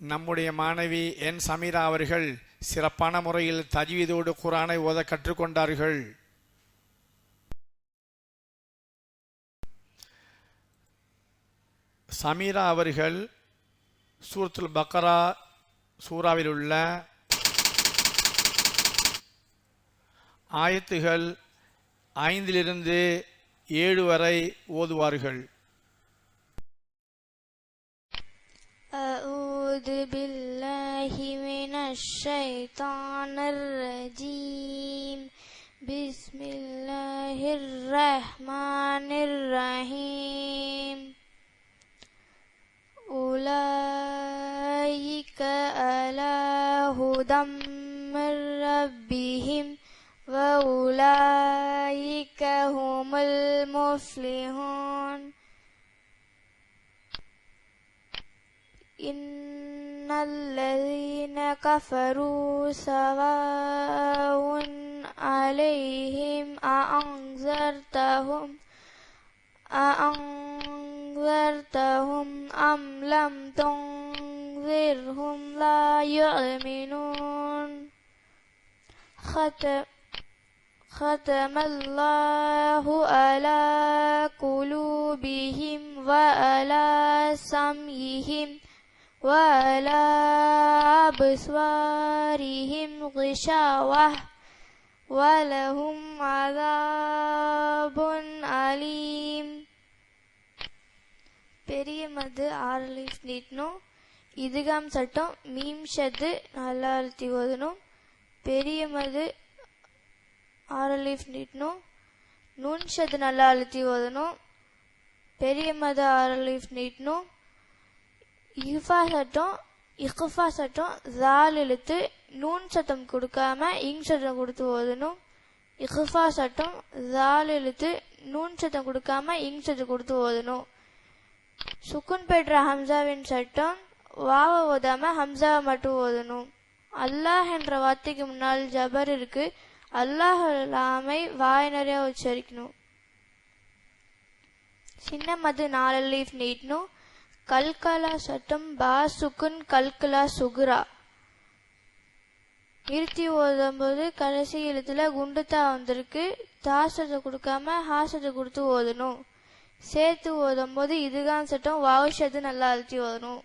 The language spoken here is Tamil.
நம்முடைய மாணவி என் சமீரா அவர்கள் சிறப்பான முறையில் தஜ்வீதோடு குரானை ஓத கற்றுக்கொண்டார்கள். சமீரா அவர்கள் சூரத்துல் பக்கரா சூறாவில் உள்ள ஆயத்துகள் ஐந்திலிருந்து ஏழு வரை ஓதுவார்கள். أعوذ بالله من الشيطان الرجيم. بسم الله الرحمن الرحيم. أولئك على هدى من ربهم وأولئك هم المفلحون. الذين كفروا سواء عليهم أأنذرتهم أأنذرتهم أم لم تنذرهم لا يؤمنون ختم ختم الله على قلوبهم وعلى سمعهم وعلى أبصارهم غشاوة ولهم عذاب أليم பெரிய மது ஆரலிஃப் நீட்டணும் இதுகாம் சட்டம் மீம் ஷத்து நல்லா அழுத்தி ஓதணும் பெரிய மது ஆரலிஃப் நீட்டணும் நூன் ஷத்து நல்லா அழுத்தி ஓதணும் பெரிய மது ஆரலிஃப் நீட்டணும் இஃபா சட்டம் இஃபா சட்டம் ஜால் இழுத்து நூன் சத்தம் கொடுக்காம இங் சத்தம் கொடுத்து ஓதணும். இஃபா சட்டம் ஜால் இழுத்து நூன் சத்தம் கொடுக்காம இங் சத்தம் கொடுத்து ஓதணும். சுக்குன் பெற்ற ஹம்சாவின் சட்டம் வாவ ஓதாம ஹம்சாவை மட்டும் ஓதணும். அல்லாஹ் என்ற வார்த்தைக்கு முன்னால் ஜபர் இருக்கு அல்லாஹ் லாமை வாய் நிறையா உச்சரிக்கணும். சின்ன மது நாலு லீஃப் நீட்டணும். கல்கலா சட்டம் பா சுக்குன் கல்கலா சுகுரா. நிறுத்தி ஓதும்போது கடைசி எழுத்துல குண்டுத்தா வந்திருக்கு. தாசத்தை கொடுக்காம ஹாசத்தை கொடுத்து ஓதணும். சேர்த்து ஓதும்போது இதுதான் சட்டம் வாவுஷத்து நல்லா அழுத்தி ஓதணும்.